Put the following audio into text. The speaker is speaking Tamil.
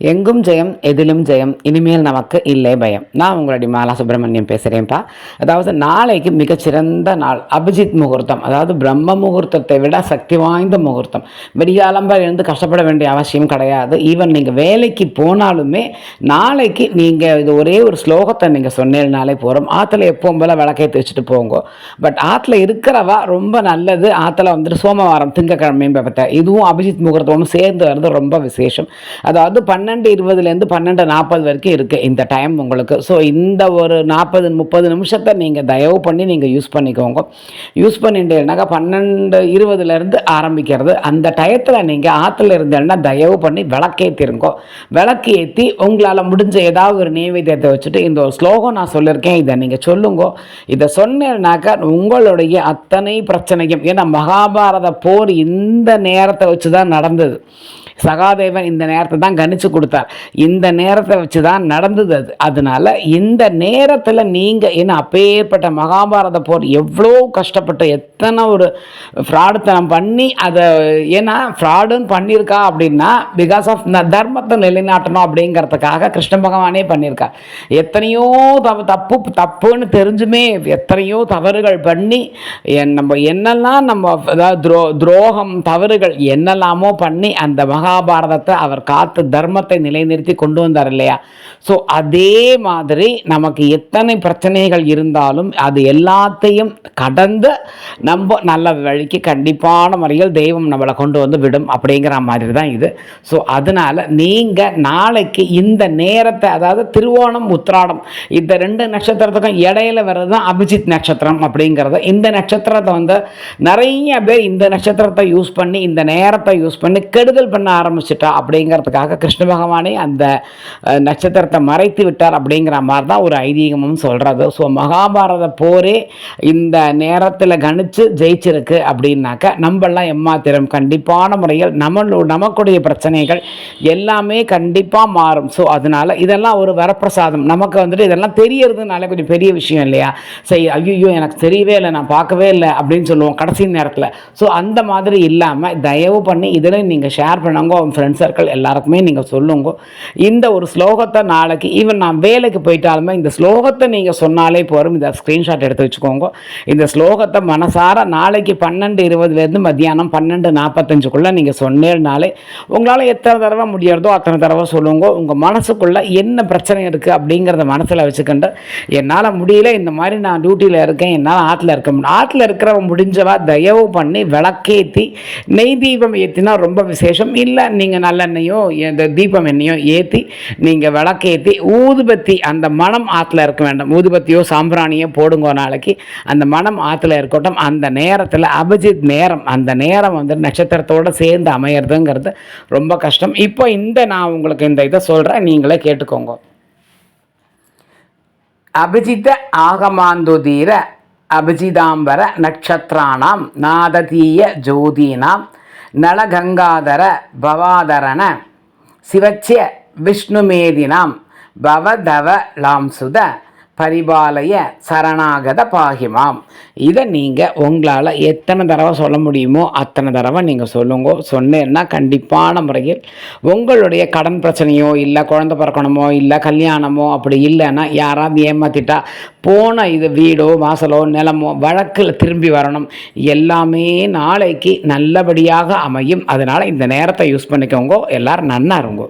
எங்கும் ஜெயம் எதிலும் ஜெயம் இனிமேல் நமக்கு இல்லை பயம். நான் உங்களுடைய மாலா சுப்பிரமணியம் பேசுகிறேன்ப்பா அதாவது நாளைக்கு மிகச்சிறந்த நாள் அபிஜித் முகூர்த்தம். அதாவது பிரம்ம முகூர்த்தத்தை விட சக்தி வாய்ந்த முகூர்த்தம். விடியாலம்பர் இருந்து கஷ்டப்பட வேண்டிய அவசியம் கிடையாது. ஈவன் நீங்கள் வேலைக்கு போனாலுமே நாளைக்கு நீங்கள் இது ஒரே ஒரு ஸ்லோகத்தை நீங்கள் சொன்னேன்னாலே போகிறோம் ஆற்றுல எப்பவும் போல் விளக்கேற்றி வச்சுட்டு போங்க. பட் ஆற்றுல இருக்கிறவா ரொம்ப நல்லது. ஆற்றுல வந்துட்டு சோமவாரம் திங்கக்கிழமையும் பார்த்தா இதுவும் அபிஜித் முகூர்த்தமும் சேர்ந்து வர்றது ரொம்ப விசேஷம். அதாவது பன்னெண்டு இருபதுலேருந்து பன்னெண்டு நாற்பது வரைக்கும் இருக்குது இந்த டைம் உங்களுக்கு. ஸோ இந்த ஒரு நாற்பது முப்பது நிமிஷத்தை நீங்கள் தயவு பண்ணி நீங்கள் யூஸ் பண்ணிக்கோங்க. யூஸ் பண்ணிட்டேன்னாக்கா பன்னெண்டு இருபதுலேருந்து ஆரம்பிக்கிறது. அந்த டயத்தில் நீங்கள் ஆற்றுல இருந்தேன்னா தயவு பண்ணி விளக்கேற்றிருங்கோ விளக்கு ஏற்றி உங்களால் முடிஞ்ச ஏதாவது ஒரு நைவேத்தியத்தை வச்சுட்டு இந்த ஒரு ஸ்லோகம் நான் சொல்லியிருக்கேன் இதை நீங்கள் சொல்லுங்க. இதை சொன்னேன்னாக்கா உங்களுடைய அத்தனை பிரச்சனையும் ஏன்னா மகாபாரத போர் இந்த நேரத்தை வச்சு தான் நடந்தது. சகாதேவன் இந்த நேரத்தை தான் கணிச்சு கொடுத்தார். இந்த நேரத்தை வச்சு தான் நடந்தது அது. அதனால இந்த நேரத்தில் நீங்கள் ஏன்னா அப்பேற்பட்ட மகாபாரத போர் எவ்வளோ கஷ்டப்பட்டு எத்தனை ஒரு ஃப்ராடுத்தனம் பண்ணி அதை ஏன்னா ஃப்ராடுன்னு பண்ணியிருக்கா அப்படின்னா பிகாஸ் ஆஃப் தர்மத்தை நிலைநாட்டணும் அப்படிங்கிறதுக்காக கிருஷ்ண பகவானே பண்ணியிருக்கார். எத்தனையோ தப்பு தப்பு தப்புன்னு தெரிஞ்சுமே எத்தனையோ தவறுகள் பண்ணி என் நம்ம என்னெல்லாம் நம்ம அதாவது துரோ துரோகம் தவறுகள் என்னெல்லாமோ பண்ணி அந்த மகாபாரதத்தை அவர் காத்து தர்மத்தை நிலைநிறுத்தி கொண்டு வந்தார் இல்லையா? ஸோ அதே மாதிரி நமக்கு எத்தனை பிரச்சனைகள் இருந்தாலும் அது எல்லாத்தையும் கடந்து நம்ம நல்ல வழிக்கு கண்டிப்பான முறையில் தெய்வம் நம்மளை கொண்டு வந்து விடும் அப்படிங்கிற மாதிரி தான் இது. ஸோ அதனால் நீங்கள் நாளைக்கு இந்த நேரத்தை அதாவது திருவோணம் உத்திராடம் இந்த ரெண்டு நட்சத்திரத்துக்கும் இடையில வர்றது தான் அபிஜித் நட்சத்திரம் அப்படிங்கிறது. இந்த நட்சத்திரத்தை வந்து நிறைய பேர் இந்த நட்சத்திரத்தை யூஸ் பண்ணி இந்த நேரத்தை யூஸ் பண்ணி கெடுதல் பண்ண ஆரம்பிச்சிட்டா அப்படிங்கிறதுக்காக கிருஷ்ண பகவானே அந்த நட்சத்திரத்தை மறைத்து விட்டார் அப்படிங்கிற மாதிரி தான் ஒரு ஐதீகமும் சொல்கிறது ஸோ மகாபாரத போரே இந்த நேரத்தில் கணித்து ஜெயிச்சிருக்கு அப்படின்னாக்க நம்மளாம் எம்மாத்திரம் கண்டிப்பான முறையில் நம்மளோ நமக்குடைய பிரச்சனைகள் எல்லாமே கண்டிப்பாக மாறும். ஸோ அதனால் இதெல்லாம் ஒரு வரப்பிரசாதம். நமக்கு வந்துட்டு இதெல்லாம் தெரியறதுனால கொஞ்சம் பெரிய விஷயம் இல்லையா? சரி ஐயோ எனக்கு தெரியவே இல்லை நான் பார்க்கவே இல்லை அப்படின்னு சொல்லுவோம் கடைசி நேரத்தில். ஸோ அந்த மாதிரி இல்லாமல் தயவு பண்ணி இதில் நீங்கள் ஷேர் பண்ணுங்க உங்கள் ஃப்ரெண்ட் சர்க்கிள் எல்லாருக்குமே நீங்கள் சொல்லுங்க. இந்த ஒரு ஸ்லோகத்தை நாளைக்கு ஈவன் நான் வேலைக்கு போயிட்டாலுமே இந்த ஸ்லோகத்தை நீங்கள் சொன்னாலே போதும். இந்த ஸ்க்ரீன்ஷாட் எடுத்து வச்சுக்கோங்க. இந்த ஸ்லோகத்தை மனசார நாளைக்கு பன்னெண்டு இருபதுலேருந்து மத்தியானம் பன்னெண்டு நாற்பத்தஞ்சுக்குள்ளே நீங்கள் சொன்னேனாலே உங்களால் எத்தனை தடவை முடியறதோ அத்தனை தடவை சொல்லுங்க. உங்கள் மனசுக்குள்ளே என்ன பிரச்சனை இருக்குது அப்படிங்கிறத மனசில் வச்சுக்கிண்டு. என்னால் முடியல இந்த மாதிரி நான் டியூட்டியில் இருக்கேன் என்னால் ஆற்றுல இருக்க முடியும் ஆற்றுல இருக்கிறவன் முடிஞ்சவா தயவு பண்ணி விளக்கேற்றி நெய் தீபம் ஏற்றினா ரொம்ப விசேஷம். இல்லை நீங்கள் நல்லெண்ணெயோ இந்த தீபம் எண்ணெயோ ஏற்றி நீங்கள் விளக்கேற்றி ஊதுபத்தி அந்த மனம் ஆற்றுல இருக்க வேண்டும். ஊதுபத்தியோ சாம்பிராணியோ போடுங்க நாளைக்கு. அந்த மனம் ஆற்றுல இருக்கட்டும் அந்த நேரத்தில் அபிஜித் நேரம் அந்த நேரம் வந்து நட்சத்திரத்தோடு சேர்ந்து அமையிறதுங்கிறது ரொம்ப கஷ்டம். இப்போ இந்த நான் உங்களுக்கு இந்த இதை சொல்கிறேன் நீங்களே கேட்டுக்கோங்க. அபிஜித ஆகமாந்துதீர அபிஜிதாம்பர நட்சத்திராணாம் நாததீய ஜோதீனாம் நலகங்காதர பவாதரன சிவச்சிய விஷ்ணுமேதினாம் பவதவ லாம்சுத பரிபாலய சரணாகத பாகிமாம். இதை நீங்கள் உங்களால் எத்தனை தடவை சொல்ல முடியுமோ அத்தனை தடவை நீங்கள் சொல்லுங்க. சொன்னேன்னா கண்டிப்பான முறையில் உங்களுடைய கடன் பிரச்சனையோ இல்லை குழந்தை பிறக்கணுமோ இல்லை கல்யாணமோ அப்படி இல்லைன்னா யாராவது ஏமாத்திட்டா போன இது வீடோ வாசலோ நிலமோ வழக்கில் திரும்பி வரணும். எல்லாமே நாளைக்கு நல்லபடியாக அமையும். அதனால் இந்த நேரத்தை யூஸ் பண்ணிக்கோங்க. எல்லோரும் நன்னா இருங்கோ